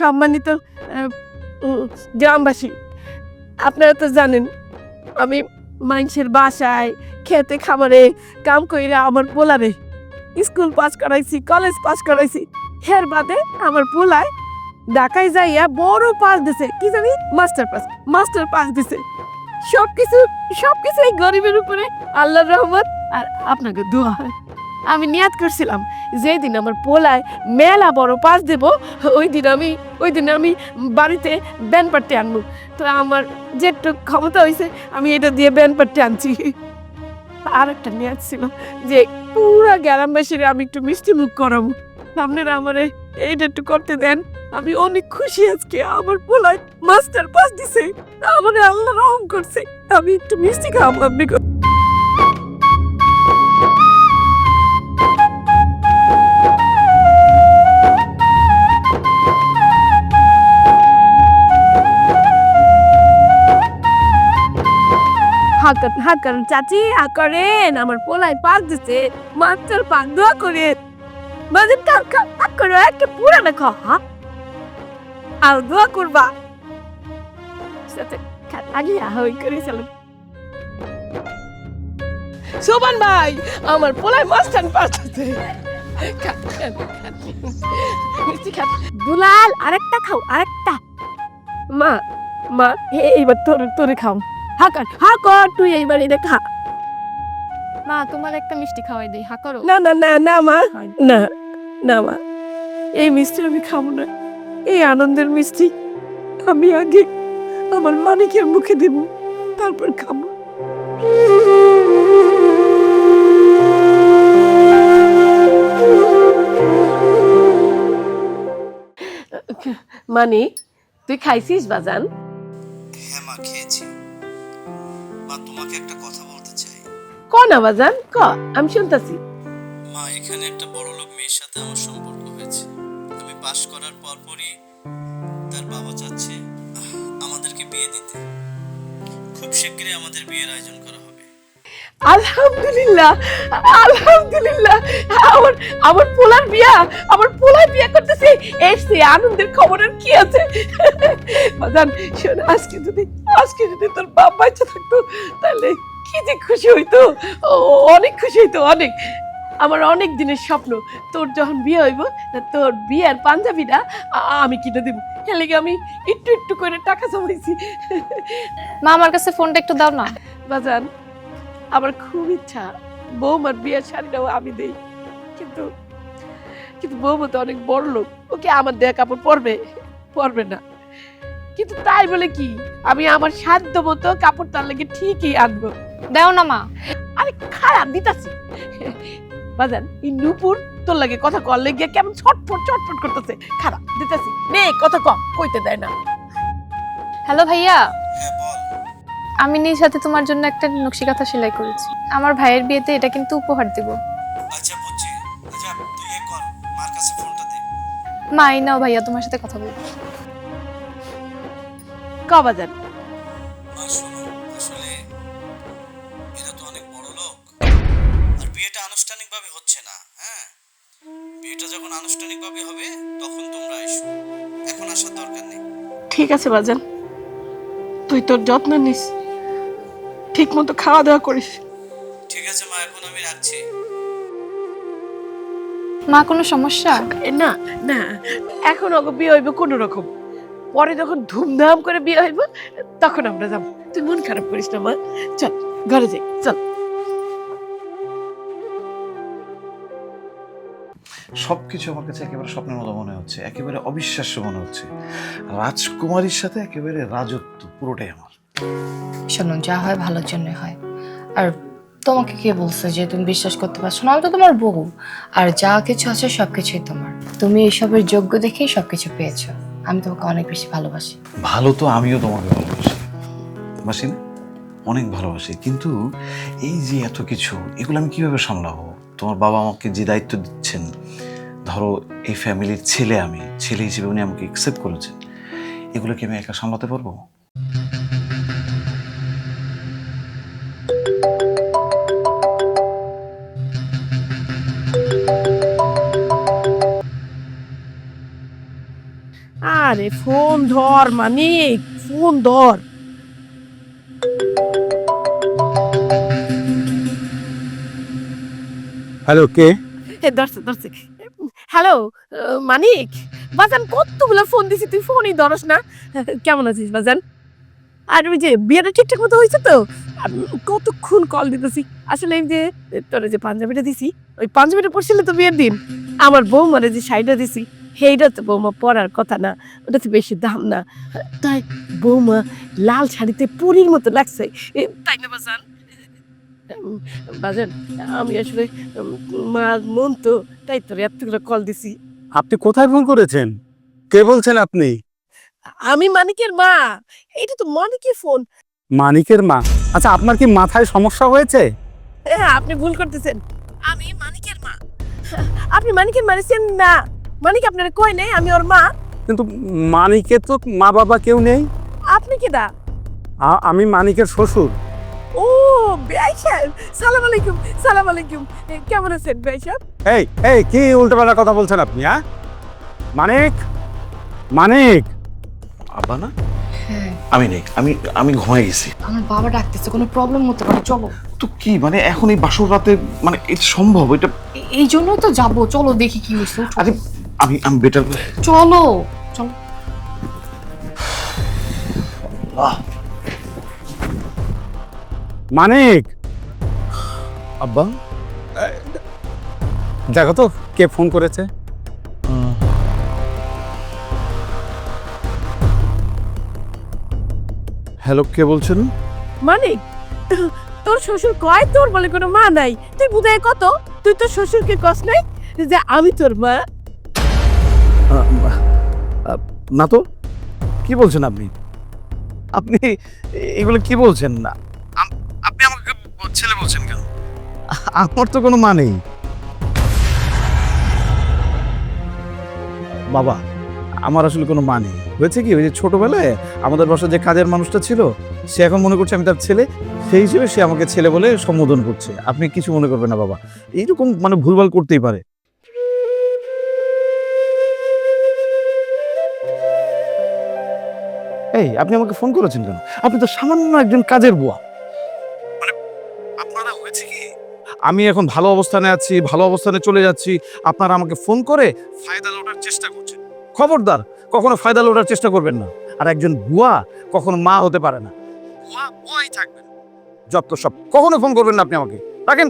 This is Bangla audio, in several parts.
সম্মানিত গ্রামবাসী। আপনারা তো জানেন, আমি মানুষের বাসায় খেতে খামারে কাম কইরা আমার পোলারে স্কুল পাস করাইছি, কলেজ পাস করাইছি। এর বাদে আমার পোলায় ঢাকায় যাইয়া বড় পাস দিছে, কি জানি? মাস্টার পাস মাস্টার পাস দিছে। সব সবকিছু সবকিছু এই গরিবের উপরে আল্লাহর রহমত আর আপনাকে দোয়া হয়। আমি নিয়াত করছিলাম, যেদিন আমার পোলায় মেলা বড় পাস দেব ওই দিন আমি ওই দিন আমি বাড়িতে ব্যান পাট্টি আনব। তো আমার যে একটু ক্ষমতা হয়েছে আমি এটা দিয়ে ব্যান পাট্টি আনছি। আর একটা নিয়াত ছিল যে, পুরা গ্রামবাসীরা আমি একটু মিষ্টি মুখ করাবো। আপনারা আমারে এইটা একটু করতে দেন, আমি অনেক খুশি আজকে, আমার পোলায় মাস্টার পাস দিছে, আমার আল্লাহ রহম করছে, আমি একটু মিষ্টি খাব, আপনি হাকান হাকান চাচি করেন আমার পোলায় পাক দিছে মাস্টার পাক দোয়া করেন। বাজেন কাল করো একটা খা হা? আর দোয়া করবা। সাথে আগে হই করে চলো সোবান ভাই আমার পোলায় পাক। মিষ্টি খাত। দুলাল আরেকটা খাও আরেকটা। মা মা এইবার তোর তোরে খাও হাকার হাকর তুই এইবার এটা খা মা তোমার একটা মিষ্টি খাওয়াই দেই হা করো। না না না না মা না না মা এই মিষ্টি আমি খাব না এই আনন্দের মিষ্টি আমি আগে আমার মানিকের মুখে দেব তারপর খাব। মানিক তুই খাইছিস বাজান? ক না বাজান? ক আমি শুনতাছি। মা এখানে একটা বড় লোক মেয়ের সাথে আমার সম্পর্ক হয়েছে। আমি পাশ করার পরপরই তার বাবা চাচ্ছে আমাদেরকে বিয়ে দিতে। খুব শীঘ্রই আমাদের বিয়ের আয়োজন করা হবে। আলহামদুলিল্লাহ আলহামদুলিল্লাহ। আমার আমার পোলার বিয়া আমার পোলার বিয়া করতেছে। এর আনন্দের খবর আর কি আছে? বাজান শোন আজকে যদি আজকে যদি তোর বাপ বাচ্চা থাকতো তাহলে কি যে খুশি হইতো? অনেক খুশি হইতো অনেক। আমার অনেক দিনের স্বপ্ন। তোর যখন বিয়ে হইব তোর বিয়ের পাঞ্জাবিটা আমি কিনে দেবো। হেলে আমি একটু একটু করে টাকা জমাইছি। মা আমার কাছে ফোনটা একটু দাও না। বাজান আমার খুব ইচ্ছা। বৌমার বিয়ের শাড়িটাও আমি দেই। কিন্তু কিন্তু বৌমা তো অনেক বড় লোক। ওকে আমার দেয়া কাপড় পরবে পরবে না। কিন্তু তাই বলে কি আমি আমার সাধ্য মতো কাপড় তার লাগে ঠিকই আনব। দাও না মা। আরে খারাপ দিতাছি। বাজান এই নুপুর তোর লাগে কথা কর লেগে কেমন ছটফট ছটফট করতেছে। খারাপ দিতাছি। নে কথা কম কইতে দেয় না। হ্যালো ভাইয়া। হ্যাঁ আমি নিজ সাথে তোমার জন্য একটা নকশি কাঁথা সেলাই করেছি। আমার ভাইয়ের বিয়েতে এটা কিন্তু উপহার দেব। আচ্ছা বুঝছি। আচ্ছা তুই এ কর মার কাছে ফোনটা দে। মা এই নাও ভাইয়া তোমার সাথে কথা বলব। ক ঠিক আছে বাজান। তুই তোর যত্ন নিস। ঠিক মতো খাওয়া দাওয়া করিস। ঠিক আছে মা এখন আমি রাখছি। মা কোনো সমস্যা? এ, না না এখন ওকে বিয়ে হইব কোনো রকম। পরে যখন ধুমধাম করে বিয়ে হইব তখন আমরা যাব। তুই মন খারাপ করিস না মা। চল ঘরে যাই চল। সবকিছু আমার কাছে একেবারে স্বপ্নের মতো মনে হচ্ছে একেবারে অবিশ্বাস্য মনে হচ্ছে। রাজকুমারীর সাথে একেবারে রাজত্ব পুরোটাই আমার। শোনো যা হয় ভালোর জন্য হয়। আর তোমাকে কে বলছে যে তুমি বিশ্বাস করতে পারছ না? আমি তো তোমার বউ আর যা কিছু আছে সব কিছুই তোমার। তুমি এসবের যোগ্য দেখেই সব কিছু পেয়েছ। আমি তোমাকে অনেক বেশি ভালোবাসি। ভালো তো আমিও তোমাকে ভালোবাসি। বাসি না অনেক ভালোবাসি কিন্তু এই যে এত কিছু এগুলো আমি কীভাবে সামলাবো? তোমার বাবা আমাকে যে দায়িত্ব দিচ্ছেন, ধরো এই ফ্যামিলির ছেলে আমি, ছেলে হিসেবে উনি আমাকে অ্যাকসেপ্ট করেছেন এগুলো কি আমি একা সামলাতে পারব? আরে ফোন ধর মানিক, ফোন ধর। হ্যালো কে? ধরছে ধরছে। হ্যালো মানিক? বাজান, কতগুলো ফোন দিছি, তুই ফোনই ধরস না। কেমন আছিস, বাজান? আর ওই যে বিয়েটা ঠিকঠাক মতো হয়েছে তো? কতক্ষণ কল দিতেছি? আসলে এই যে, তোর যে পাঞ্জাবিটা দিছি, ওই পাঞ্জাবিটা পরছিলে তো বিয়ের দিন? আমার বৌমারে যে শাড়িটা দিছি, সেইটা তো বৌমা পরার কথা না, ওটা তো বেশি দাম না। তাই বৌমা লাল শাড়িতে পরীর মতো লাগছে। তাই না, বাজান? উম, আমি আসলে উম, মা মন তো তাই তোর এতগুলো কল দিছি। আপনি কোথায় ফোন করেছেন? কে বলছেন আপনি? আমি মানিকের মা এটা তো মানিকের ফোন মানিকের মা? আচ্ছা আপনার কি মাথায় সমস্যা হয়েছে? হ্যাঁ আপনি ভুল করতেছেন। আমি মানিকের মা। আপনি মানিকের মানেছেন না। মানিক আপনার কই নেই আমি ওর মা। কিন্তু মানিকের তো মা বাবা কেউ নেই। আপনি কি দা? আমি মানিকের শ্বশুর। সাহেব। সালাম আলাইকুম সালাম আলাইকুম। কেমন আছেন বেআই সাহেব? এই এই কি উল্টোপাল্টা কথা বলছেন আপনি হ্যাঁ? মানিক মানিক। আব্বা না? হ্যাঁ। আমি নেই আমি আমি ঘুমাই গেছি। আমার বাবা ডাকতেছে কোনো প্রবলেম হতে পারে চলো। তো কি মানে এখন এই বাসর রাতে মানে এটা সম্ভব? এটা এই জন্যই তো যাব চলো দেখি কি হয়েছে আরে আমি আমি বেটার চলো চলো। মানিক! আব্বা? দেখো তো কে ফোন করেছে? হ্যালো কে বলছেন? মানিক তোর শ্বশুর কয়? তোর বলে কোনো মা নাই। তুই বুঝায় কত? তুই তোর শ্বশুরকে কস নাই যে আমি তোর মা? না তো? কি বলছেন আপনি? আপনি এগুলো কি বলছেন? না আমাকে ছেলে বলছেন কেন? আমার তো কোনো মা নেই। বাবা, আমার আসলে কোনো মা নেই। হয়েছে কি? ওই যে ছোটবেলায় আমাদের বাসায় যে কাজের মানুষটা ছিল, সে এখন মনে করছে আমি তার ছেলে। সেই হিসেবে সে আমাকে ছেলে বলে সম্বোধন করছে। আপনি কিছু মনে করবেন না বাবা। এইরকম মানে ভুলভাল করতেই পারে। এই, আপনি আমাকে ফোন করেছেন কেন? আপনি তো সামান্য একজন কাজের বুয়া। আমি এখন ভালো অবস্থানে আছি, ভালো অবস্থানে চলে যাচ্ছি। আপনারা আমাকে ফোন করে ফায়দা লোটার চেষ্টা করছেন। খবরদার, কখনো ফায়দা লোটার চেষ্টা করবেন না। আর একজন বুয়া কখনো মা হতে পারে না। বুয়া বুয়াই যত সব। কখনো ফোন করবেন না আপনি আমাকে। রাখেন।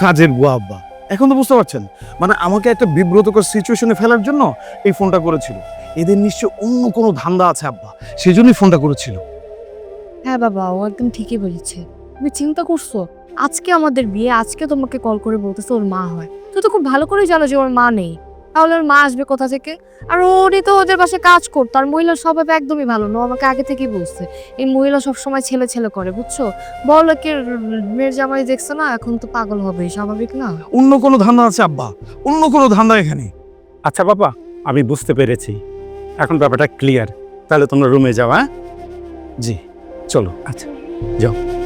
কাজের বুয়া আব্বা। এখন তো বুঝতে পারছেন। মানে আমাকে একটা বিব্রতকর সিচুয়েশনে ফেলার জন্য এই ফোনটা করেছিল। এদের নিশ্চয় অন্য কোনো ধান্দা আছে, আব্বা। সেই জন্যই ফোনটা করেছিল। হ্যাঁ বাবা, ও একদম ঠিকই বলেছে। তুমি চিন্তা করছ? আজকে আমাদের বিয়ে, আজকে তোমাকে কল করে বলতেছে ওর মা হয়। তো তো খুব ভালো করে জানো যে ওর মা নেই। তাহলে ওর মা আসবে কোথা থেকে? আর ওরই তো ওদের পাশে কাজ করতো আর মহিলার স্বভাব একদমই ভালো না আমাকে আগে থেকেই বলছে। এই মহিলা সবসময় ছেলে ছেলে করে বুঝছ? বলো কে মেয়ের জামাই দেখছ না এখন তো পাগল হবে স্বাভাবিক না? অন্য কোনো ধান্দা আছে আব্বা? অন্য কোনো ধান্দা এখানে? আচ্ছা বাবা আমি বুঝতে পেরেছি। এখন ব্যাপারটা ক্লিয়ার তাহলে তোমরা রুমে যাও হ্যাঁ? জি চলো। আচ্ছা। যাও।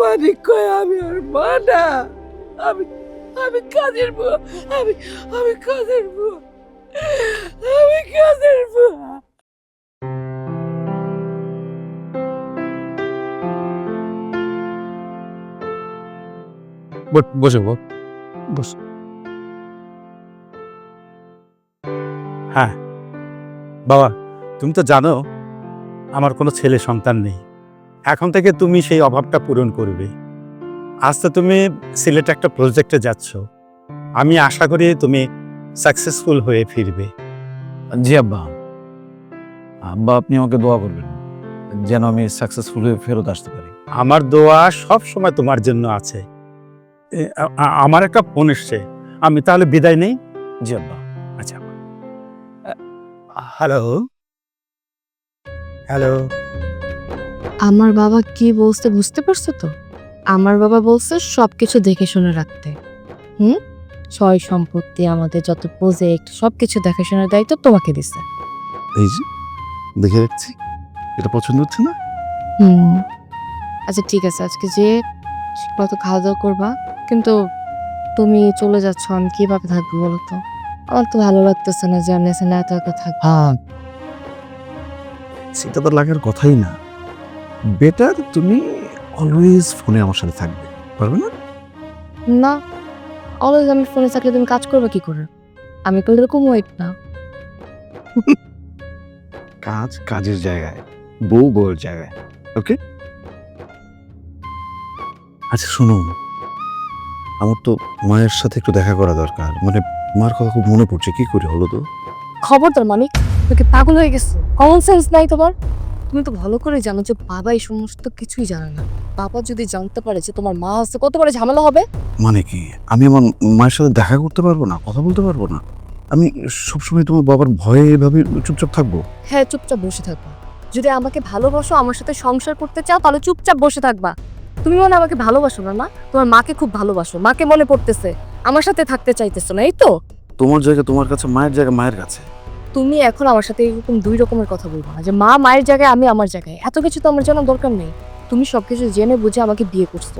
মানিক কয়, আমি আর মা না। আমি আমি কাজের বুয়া আমি আমি কাজের বুয়া আমি কাজের বুয়া বস। বস। হ্যাঁ। বাবা, তুমি তো জানো, আমার কোনো ছেলে সন্তান নেই। এখন থেকে তুমি সেই অভাবটা পূরণ করবে। আজ তো তুমি সিলেটে একটা প্রজেক্টে যাচ্ছ। আমি আশা করি তুমি সাকসেসফুল হয়ে ফিরবে। জি আব্বা। আব্বা আপনি আমাকে দোয়া করবেন যেন আমি সাকসেসফুল হয়ে ফেরত আসতে পারি। আমার দোয়া সব সময় তোমার জন্য আছে। আমার একটা ফোন এসছে। আমি তাহলে বিদায় নেই? জি আব্বা। আচ্ছা হ্যালো? হ্যালো? আমার বাবা কি বলতে বুঝতে পারছ তো? আমার বাবা বলছে সবকিছু দেখে শুনে রাখতে। হুম? ছয় সম্পত্তি আমাদের যত প্রজেক্ট সবকিছু দেখাশোনার দায়িত্ব তোমাকে দিছে। এই যে দেখে রাখছি। এটা পছন্দ হচ্ছে না? হুম। আচ্ছা ঠিক আছে। আজকে যে কত খাওয়া দাওয়া করবা কিন্তু তুমি চলে যাচ্ছ আমি কীভাবে থাকব বলো তো? আমার তো ভালো লাগতেছে না যে আমি এখানে এত একা থাকব। হ্যাঁ। সেটা তো লাগার কথাই না। বেটার তুমি অলওয়েজ ফোনে আমার সাথে থাকবে পারবে না? না অলওয়েজ আমি ফোনে থাকলে তুমি কাজ করবে কি করে? আমি তো এরকম ওয়েট না। কাজ কাজের জায়গায় বউ বউর জায়গায় ওকে আচ্ছা শুনো আমার তো মায়ের সাথে একটু দেখা করা দরকার। মানে মার কথা খুব মনে পড়ছে কি করে হলো তো? খবরদার মানিক তোকে পাগল হয়ে গেছে। কমন সেন্স নাই তোমার? তুমি তো ভালো করে জানো যে বাবা এই সমস্ত কিছুই জানে না। বাবা যদি জানতে পারে যে তোমার মা আছে কত বড় ঝামেলা হবে? মানে কি? আমি আমার মায়ের সাথে দেখা করতে পারব না? কথা বলতে পারব না? আমি সবসময় তোমার বাবার ভয়ে এভাবে চুপচাপ থাকব? হ্যাঁ চুপচাপ বসে থাকব। যদি আমাকে ভালোবাসো আমার সাথে সংসার করতে চাও তাহলে চুপচাপ বসে থাকবা। তুমি মনে আমাকে ভালোবাসো না না তোমার মাকে খুব ভালোবাসো। মাকে মনে পড়তেছে আমার সাথে থাকতে চাইতেছো না এই তো? তোমার জায়গা তোমার কাছে মায়ের জায়গা মায়ের কাছে। তুমি এখন আমার সাথে এরকম দুই রকমের কথা বলব না। যে মা মায়ের জায়গায়, আমি আমার জায়গায়। এত কিছু তো আমার জানার দরকার নেই। তুমি সবকিছু জেনে বুঝে আমাকে বিয়ে করছ।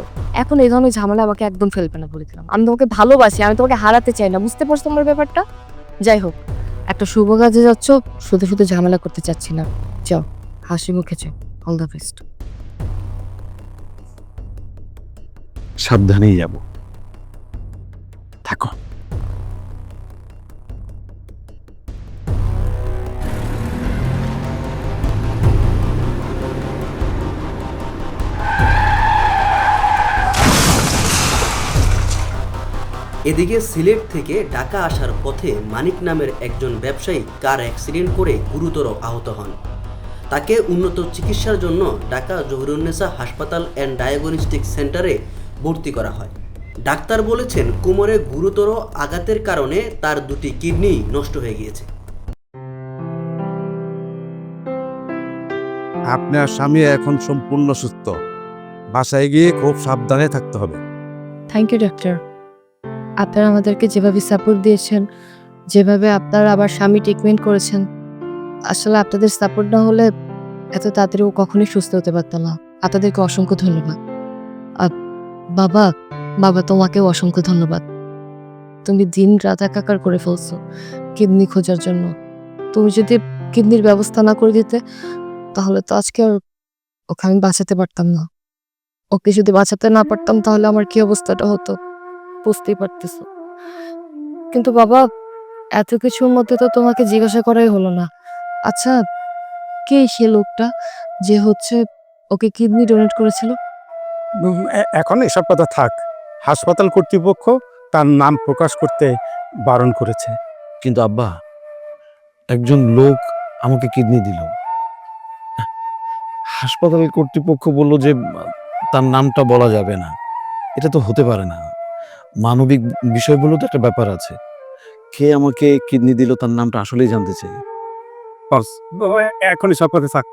এখন এই ধরনের ঝামেলা আমাকে একদম ফেলবে না বলে দিলাম। আমি তোমাকে ভালোবাসি, আমি তোমাকে হারাতে চাই না। বুঝতে পারছ তোমার ব্যাপারটা? যাই হোক, একটা শুভ কাজে যাচ্ছ, শুধু শুধু ঝামেলা করতে চাচ্ছি না। যাও, হাসি মুখে অল দ্য বেস্ট সাবধানেই যাব। থাকো। এদিকে সিলেট থেকে ঢাকা আসার পথে মানিক নামের একজন ব্যবসায়ী কার অ্যাক্সিডেন্ট করে গুরুতর আহত হন। তাকে উন্নত চিকিৎসার জন্য ঢাকা জহিরুন্নেসা হাসপাতাল অ্যান্ড ডায়াগনস্টিক সেন্টারে ভর্তি করা হয়। ডাক্তার বলেছেন কোমরে গুরুতর আঘাতের কারণে তার দুটি কিডনি নষ্ট হয়ে গিয়েছে। আপনার স্বামী এখন সম্পূর্ণ সুস্থ। বাসায় গিয়ে খুব সাবধানে থাকতে হবে। থ্যাংক ইউ ডক্টর আপনারা আমাদেরকে যেভাবে সাপোর্ট দিয়েছেন, যেভাবে আপনারা আবার স্বামী ট্রিটমেন্ট করেছেন, আসলে আপনাদের সাপোর্ট না হলে এত তাড়াতাড়ি ও কখনোই সুস্থ হতে পারত না। আপনাদেরকে অসংখ্য ধন্যবাদ। আর বাবা বাবা তোমাকেও অসংখ্য ধন্যবাদ। তুমি দিন রাত একাকার করে ফেলছো কিডনি খোঁজার জন্য। তুমি যদি কিডনির ব্যবস্থা না করে দিতে, তাহলে তো আজকে আর ওকে আমি বাঁচাতে পারতাম না। ওকে যদি বাঁচাতে না পারতাম, তাহলে আমার কি অবস্থাটা হতো? বুঝতেই পারতেছ। কিন্তু বাবা এত কিছুর মধ্যে তো তোমাকে জিজ্ঞাসা করাই হলো না। আচ্ছা কে সে লোকটা যে হচ্ছে ওকে কিডনি ডোনেট করেছিল? এখন এসব কথা থাক। হাসপাতাল কর্তৃপক্ষ তার নাম প্রকাশ করতে বারণ করেছে। কিন্তু আব্বা একজন লোক আমাকে কিডনি দিল। হাসপাতালের কর্তৃপক্ষ বলল যে তার নামটা বলা যাবে না। এটা তো হতে পারে না। মানবিক বিষয়গুলো তো একটা ব্যাপার আছে। কে আমাকে কিডনি দিল তার নামটা আসলেই জানতে চাই। বস বাবা, এখন কথা থাক।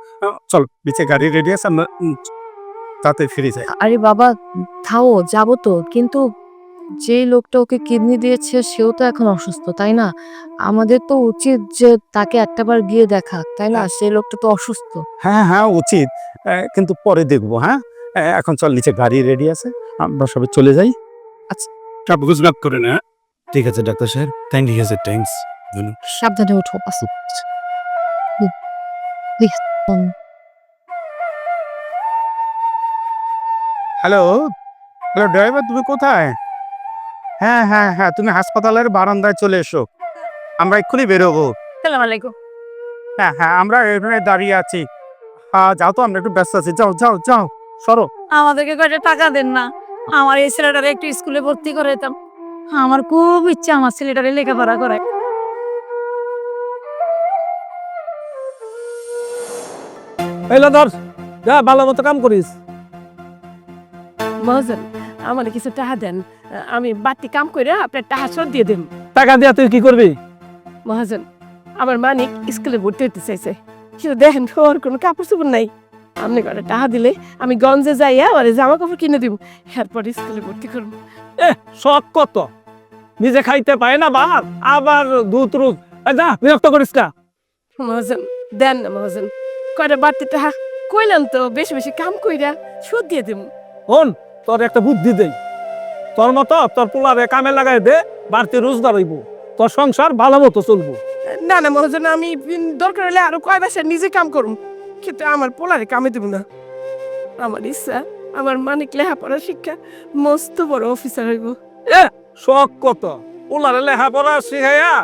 চল নিচে গাড়ি রেডি আছে আমরা তাতে ফিরে যাই। আরে বাবা থাও যাব তো কিন্তু যে লোকটা ওকে কিডনি দিয়েছে সেও তো এখন অসুস্থ তাই না? আমাদের তো উচিত যে তাকে একটাবার গিয়ে দেখা তাই না? সেই লোকটা তো অসুস্থ। হ্যাঁ হ্যাঁ উচিত। কিন্তু পরে দেখব হ্যাঁ? এখন চল নিচে গাড়ি রেডি আছে আমরা সবাই চলে যাই। সব গুজরাট করে না ঠিক আছে ডাক্তার সাহেব। থ্যাংক ইউ আছে থ্যাংকস সাবধানে ওঠো। হ্যালো? হ্যালো ড্রাইভার তুমি কোথায়? হ্যাঁ হ্যাঁ হ্যাঁ তুমি হাসপাতালের বারান্দায় চলে এসো। আমরা এক্ষুনি বেরোবো। সালাম আলাইকুম। হ্যাঁ হ্যাঁ আমরা এখানে দাঁড়িয়ে আছি। হ্যাঁ যাও তো আমরা একটু ব্যস্ত আছি। যাও যাও যাও। সরো। আমাদেরকে কয়টা টাকা দেন না। আমার এই ছেলেটারে একটু স্কুলে ভর্তি করে দিতাম আমার খুব ইচ্ছা আমার ছেলেটারে লেখাপড়া করে এলো ধর যা ভালো মতো কাম করিস। মহাজন আমার কিছু টাকা দেন। আমি বাড়তি কাম করে আপনার টাকা শোধ দিয়ে দেব। টাকা দিয়া তুই কি করবি? মহাজন আমার মানিক স্কুলে ভর্তি হতে চাইছে। কিন্তু দেখেন ওর কোনো কাপড় চোপড় নাই। আপনি কটা টাকা দিলে আমি গঞ্জে যাইয়া ওরে জামা কাপড় কিনে দিব এরপর স্কুলে ভর্তি করব। এ শখ কত? নিজে খাইতে পায় না ভাত আবার দুধ এই যা বিরক্ত করিস না। মহাজন দেন না মহাজন কয়টা বাড়তি টাকা কইলাম তো বেশি বেশি কাম কইরা সুদ দিয়ে দেবো হন তোর একটা বুদ্ধি দেই। তোর মতো তোর পোলারে কামে লাগাই দে বাড়তি রোজগার হইব। তোর সংসার ভালো মতো চলবো। না না মহাজন আমি দরকার হলে আরও কয় মাসে নিজে কাম করুম। কিন্তু আমার পোলারে কামে দেবো না। আমার ইচ্ছা আমার মানিক লেখাপড়া শিক্ষা মস্ত বড় অফিসার হইব। শখ কত? পোলারে লেখাপড়া শিখাইয়া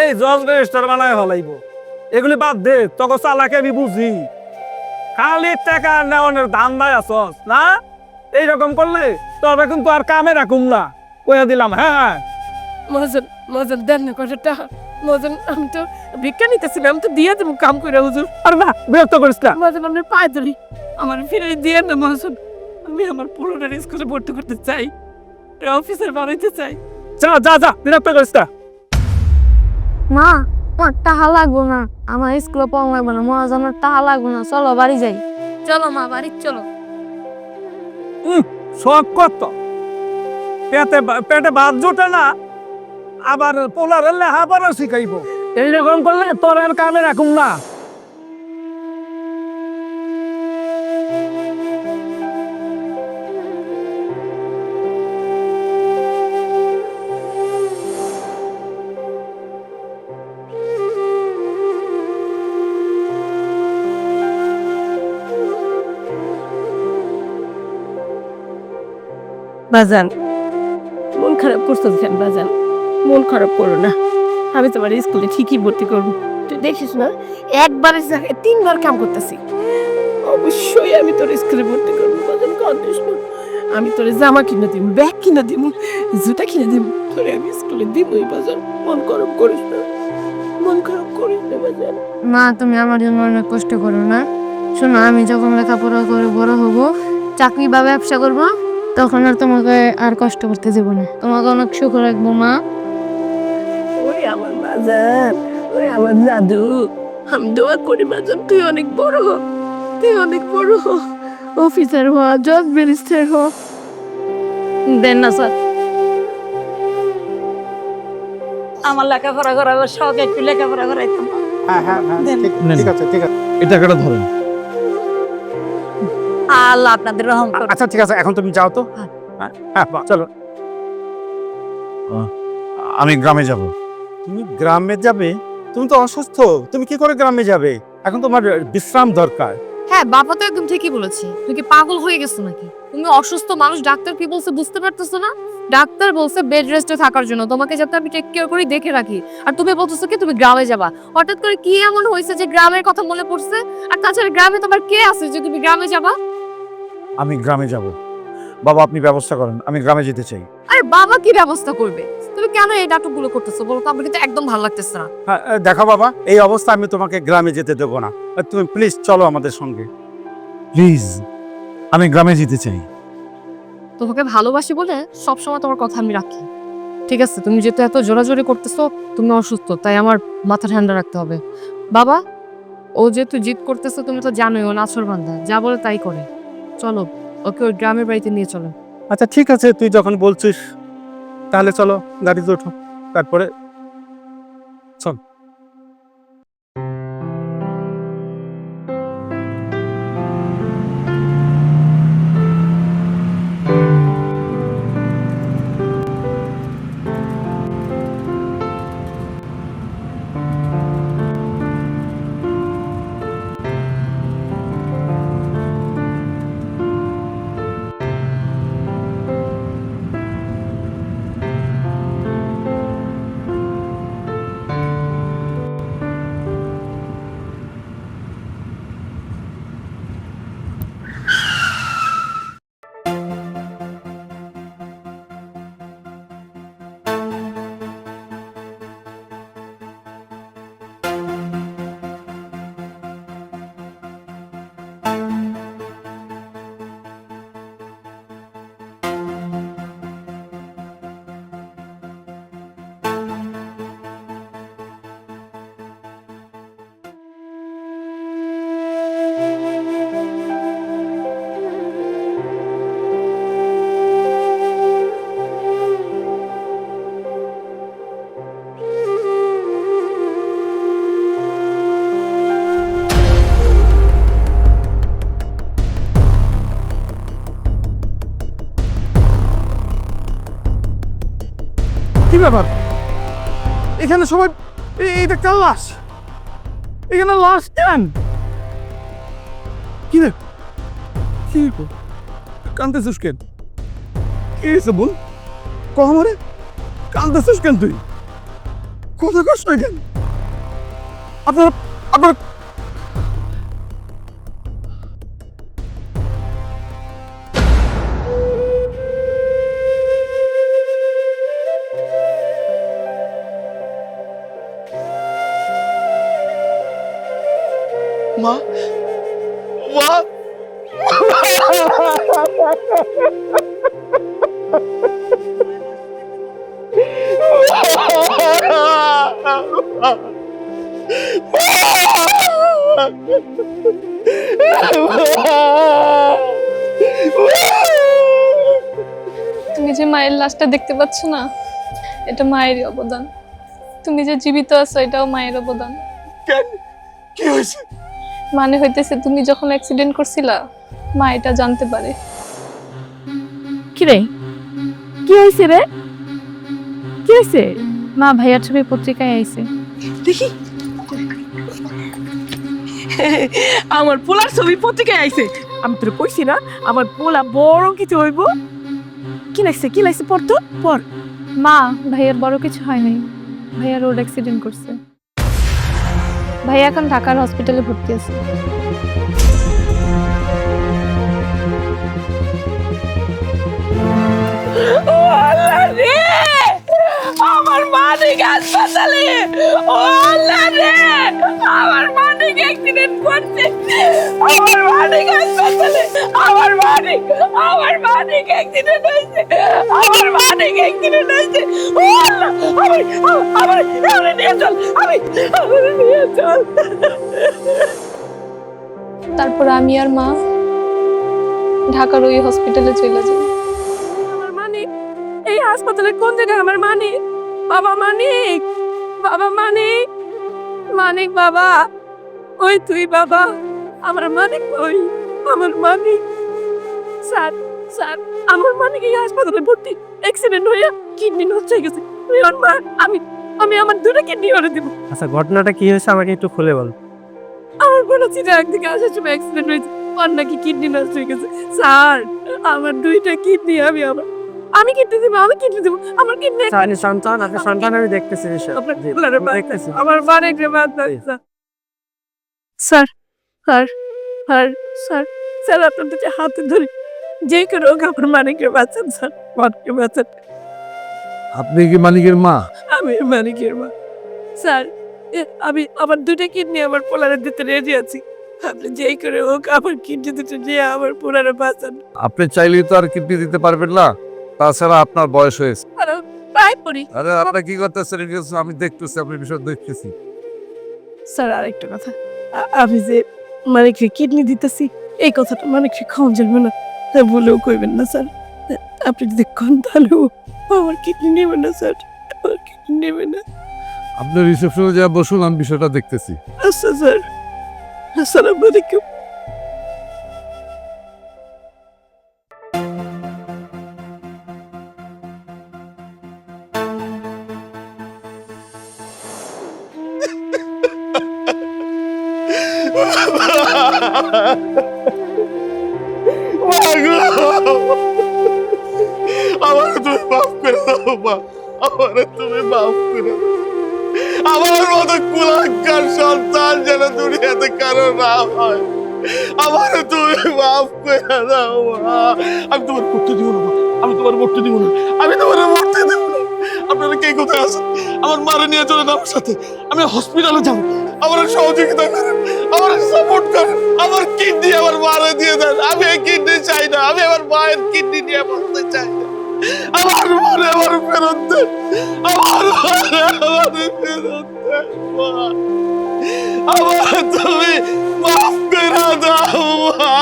এই জজ রেজিস্টার বানায় হলাইব এগুলি বাদ দে তোকে চালাকে আমি বুঝি। খালি টাকা নেওয়ানোর ধান্দায় আছস না? এইরকম করলে তবে তো আর কামে রাখুম না। কইয়া দিলাম হ্যাঁ মহাজন মহাজন দেন না টাকা। মহাজন আমি তো ভিক্ষা নিতেছিলাম আমি তো দিয়ে দেবো কাম করে হুজুর। আর না বিরক্ত করিস না। মহাজন আপনি পায়ে ধরি আমার ফিরে দিয়ে না মহাজন আমি আমার পুরোটার স্কুলে ভর্তি করতে চাই অফিসার বানাইতে চাই। যা যা যা বিরক্ত করিস না। মা আমার টাকা লাগবো না। আমার স্কুলে পড়া লাগবে না মহাজনের টাকা লাগবো না। চলো বাড়ি যাই। চলো মা বাড়ি চলো। শখ কত? পেটে পেটে ভাত জোটে না আবার পোলার লেখাপড়া শিখাইব। এইরকম করলে তোর আর কামে রাখুম না। বাজান, মন খারাপ করছ কেন বাজান? মন খারাপ করো না। আমি তোমার স্কুলে ঠিকই ভর্তি করব। তুই দেখিস না একবারের জায়গায় তিনবার কাম করতেছি। অবশ্যই আমি তোর স্কুলে ভর্তি করব বাজান কান্দিস না। আমি তোর জামা কিনে দিব ব্যাগ কিনে দিব জুতা কিনে দিব তোরে আমি স্কুলে দিবই বাজান। মন খারাপ করিস না মন খারাপ করিস না বাজান। মা তুমি আমার জন্য অনেক কষ্ট করো না। শোনো আমি যখন লেখাপড়া করে বড় হব চাকরি বা ব্যবসা করব তখন আর তোমাকে আর কষ্ট করতে দেবো না। তোমাকে অনেক সুখ রাখব মা। আমার বাজান ওরে আমার জাদু। আমি দোয়া করি বাজান তুই অনেক বড় হ তুই অনেক বড় হ। অফিসার হ জজ ব্যারিস্টার হ। দেন না স্যার। আমার লেখাপড়া করাবো শখ একটু লেখাপড়া করাইতাম। হ্যাঁ হ্যাঁ হ্যাঁ দেন। ঠিক- ঠিক আছে ঠিক আছে। এই টাকাটা ধরেন। আল্লাহ আপনাদের রহম করুন আচ্ছা ঠিক আছে এখন তুমি যাও তো। হ্যাঁ। হ্যাঁ চলো। আমি গ্রামে যাব। তুমি গ্রামে যাবে তুমি তো অসুস্থ তুমি কি করে গ্রামে যাবে? এখন তোমার বিশ্রাম দরকার। হ্যাঁ বাবা তো একদম ঠিকই বলেছে। তুমি কি পাগল হয়ে গেছো নাকি? তুমি অসুস্থ মানুষ ডাক্তার কি বলছে বুঝতে পারতেছো না? ডাক্তার বলছে বেড রেস্টে থাকার জন্য তোমাকে যাতে আমি টেক কেয়ার করে দেখে রাখি। আর তুমি বলতেছো কি তুমি গ্রামে যাবা। হঠাৎ করে কি এমন হয়েছে যে গ্রামের কথা মনে পড়ছে? আর তাছাড়া গ্রামে তোমার কে আছে যে তুমি গ্রামে যাবা? আমি গ্রামে যাব। বাবা আপনি ব্যবস্থা করেন আমি গ্রামে যেতে চাই। আরে বাবা কি ব্যবস্থা করবে? তুমি কেন এই নাটকগুলো করতেছো? বলো তো আমার কিন্তু একদম ভালো লাগতেছে না। হ্যাঁ দেখো বাবা এই অবস্থা আমি তোমাকে গ্রামে যেতে দেবো না। এ, তুমি প্লিজ চলো আমাদের সঙ্গে। প্লিজ আমি গ্রামে যেতে চাই। তোমাকে ভালোবাসি বলে সবসময় তোমার কথা আমি রাখি। ঠিক আছে তুমি যেহেতু এত জোরাজোরি করতেছো তুমি অসুস্থ তাই আমার মাথা ঠান্ডা রাখতে হবে। বাবা ও যেহেতু জিদ করতেছে তুমি তো জানোই ও নাছর বান্ধা যা বলে তাই করে। চলো। ওকে গ্রামের বাড়িতে নিয়ে চলো। আচ্ছা ঠিক আছে, তুই যখন বলছিস, তাহলে চলো, গাড়িতে ওঠো তারপরে ব্যাপার? এখানে সবাই এ- এইটা কার লাশ? এখানে লাশ কেন? কি রে? কি কি হয়েছে কেন তুই? কথা কষ্ট কেন? আপনার আপনার তুমি যে মায়ের লাশটা দেখতে পাচ্ছ না এটা মায়েরই অবদান। তুমি যে জীবিত আছো এটাও মায়ের অবদান। কেন? কি হয়েছে? মানে হইতেছে তুমি যখন অ্যাক্সিডেন্ট করছিলা মা এটা জানতে পারে। কি রে কি হয়েছে রে? কি হয়েছে? মা ভাইয়ার ছবি পত্রিকায় আইছে। দেখি। আমার পোলার ছবি পত্রিকায় আইছে। আমি তোর কইছি না আমার পোলা বড় কিছু হইব। কি লাগছে কি লাগছে? পড় তো পড়। মা ভাইয়ার বড় কিছু হয় নাই ভাইয়া রোড অ্যাক্সিডেন্ট করছে। ভাইয়া এখন ঢাকার হসপিটালে ভর্তি আছে। ও আল্লাহ রে! আমার মানিক হাসপাতালে ও আল্লাহ রে! অ্যাক্সিডেন্ট করছে। আমার মানিক হাসপাতালে আমার মানিক আমার মানিক অ্যাক্সিডেন্ট হয়েছে। আমার মানিক অ্যাক্সিডেন্ট হয়েছে। ও আল্লাহ আমার আমার আমার নিয়ে চল আমি আমার নিয়ে চল। তারপর আমি আর মা ঢাকার ওই হসপিটালে চলে যাই। আমার মানিক এই হাসপাতালে কোন জায়গায়? আমার মানিক বাবা মানিক বাবা মানিক মানিক বাবা। ওই তুই বাবা আমার মানিক ওই আমার মানিক স্যার স্যার আমার মানিক এই হাসপাতালে ভর্তি? অ্যাক্সিডেন্ট হয়ে কিডনি নষ্ট হয়ে গেছে। রিয়ন মা আমি আমি আমার দুটো কিডনি ওরে দিব। আচ্ছা ঘটনাটা কি হয়েছে আমাকে একটু খুলে বল। আমার কোনো চিঠি একদিকে আসার সময় অ্যাক্সিডেন্ট হয়েছে। ওর নাকি কিডনি নষ্ট হয়ে গেছে। স্যার আমার দুইটা কিডনি আমি আমার আমি কিডনি দিব আমি কিডনি দিব আমার কিডনি সন্তান আপনার সন্তান আমি দেখতেছি আমার রে বাচ্চা, sir sir sir sir sir আপনার দুটো হাতে ধরে যে কোনো হোক আমার মানিক বাঁচান স্যার মানিককে বাঁচান। আপনি কি মালিকের মা? আমি মানিকের মা। স্যার আমি আমার দুটো কিডনি আমার পোলারে দিতে রেডি আছি। আপনি যেই করে হোক আমার কিডনি দুটো নিয়ে আমার পোলারে বাঁচান। আপনি চাইলেই তো আর কিডনি দিতে পারবেন না। তাছাড়া আপনার বয়স হয়েছে। আর প্রায় পড়ি। আরে আপনার কি করতেছেন? আমি দেখতেছি আপনি বিষয় দেখতেছি। স্যার আরেকটা কথা। আমি যে মানে কি কিডনি দিতেছি এই কথাটা মানিককে খাওয়া যাবে না। হ্যাঁ বলেও কইবেন না স্যার। আপনি যদি কন তাহলে আমার কিডনি নেবেন না স্যার। আমার কিডনি নেবেন না। আপনার রিসেপশনে যা বসুন আমি বিষয়টা দেখতেছি। আচ্ছা স্যার। আসসালামু আলাইকুম আমার মতো কুলাঙ্কার সন্তান যেন দুনিয়াতে কারও না হয়। আমার তুমি মাফ করে দাও আমি তোমার করতে দিব না আমি তোমার মরতে দিব না। আমি তোমার মরতে দিব না। আপনারা কে কোথায় আছেন? আমার মারে নিয়ে চলেন আমার সাথে। আমি হসপিটালে যাব। আমার সহযোগিতা করেন। আমার সাপোর্ট করেন। আমার কিডনি আমার মারে দিয়ে দেন। আমি কিডনি চাই না। আমি আমার মায়ের কিডনি নিয়ে বলতে চাই। আমার মনে আমার ফেরত দে আমার মনে আমার ফেরত দে। আমার তুমি মাফ করে দাও, মা